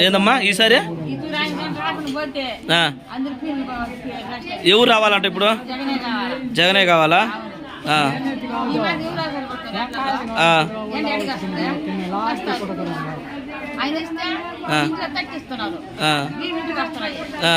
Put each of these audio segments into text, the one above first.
ఏందమ్మా ఈసారి. ఎవరు రావాలంట ఇప్పుడు? జగనే కావాలా? ఆ. ఆ. ఆయన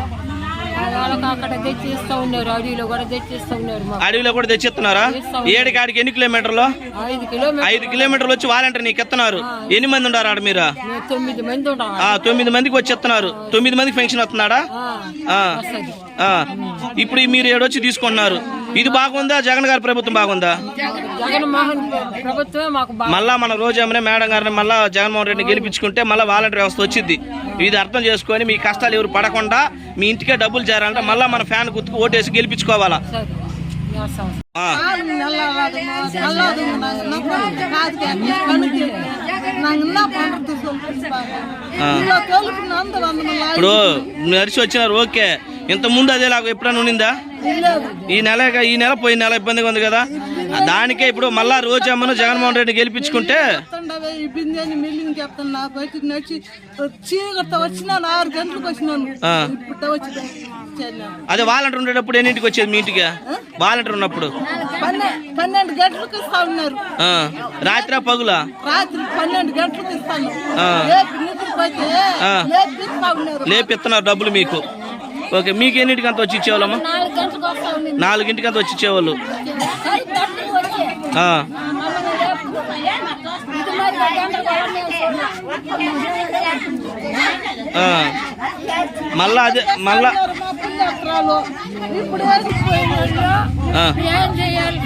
అక్కడ తెచ్చిస్తూ ఉన్నారు అడవిలో కూడా తెచ్చిస్తూ ఉన్నారు మాకు. అడవిలో కూడా తెచ్చిస్తున్నారా? ఏడికి ఆడికి ఎన్ని కిలోమీటర్లు? ఐదు కిలోమీటర్ ఐదు కిలోమీటర్లు వచ్చి వాలంటీర్ నీకు ఎత్తున్నారు. ఎన్ని మంది ఉన్నారు ఆడ మీరు? మేము తొమ్మిది మంది మందికి వచ్చి ఎత్తున్నారు. తొమ్మిది మందికి పెన్షన్ వస్తున్నాడా. ఇప్పుడు మీరు ఏడొచ్చి తీసుకుంటున్నారు. ఇది బాగుందా? జగన్ గారి ప్రభుత్వం బాగుందా? మళ్ళా మన రోజమ్మనే మేడం గారిని మళ్ళా జగన్మోహన్ రెడ్డిని గెలిపించుకుంటే మళ్ళీ వాలంటీర్ వ్యవస్థ వచ్చింది ఇది అర్థం చేసుకొని మీ కష్టాలు ఎవరు పడకుండా మీ ఇంటికే డబ్బులు చేరాలంటే మళ్ళా మన ఫ్యాన్ గుర్తుకు ఓటేసి గెలిపించుకోవాలా. ఇప్పుడు నడిచి వచ్చినారు ఓకే. ఇంత ముందు అదే లాగా ఎప్పుడైనా ఉండిందా ఈ నెల ఈ నెల పోయిన నెల ఇబ్బందిగా ఉంది కదా? దానికే ఇప్పుడు మళ్ళా రోజమ్మను జగన్మోహన్ రెడ్డి గెలిపించుకుంటే బిందెని మిల్లింగ్ నడిచి చీకటితో ఆరు గంటలకు వచ్చినాను. అదే వాలంటీర్ ఉండేటప్పుడు ఎన్నింటికి వచ్చేది మీ ఇంటికి? వాలంటీర్ ఉన్నప్పుడు? పన్నె పన్నెండు గంటలకు ఇస్తా ఉన్నారు. ఆ. రాత్రా పగులా? రాత్రి పన్నెండు గంటలకు ఇస్తాను. లేపిస్తున్నారు డబ్బులు మీకు. ఓకే మీకు ఎన్నింటికి అంత వచ్చి ఇచ్చేవాళ్ళమ్మా నాలుగు గంటలకు వస్తా ఉంది నాలుగింటికి అంత వచ్చి ఇచ్చేవాళ్ళు. మళ్ళా అదే మళ్ళా చేయాలి?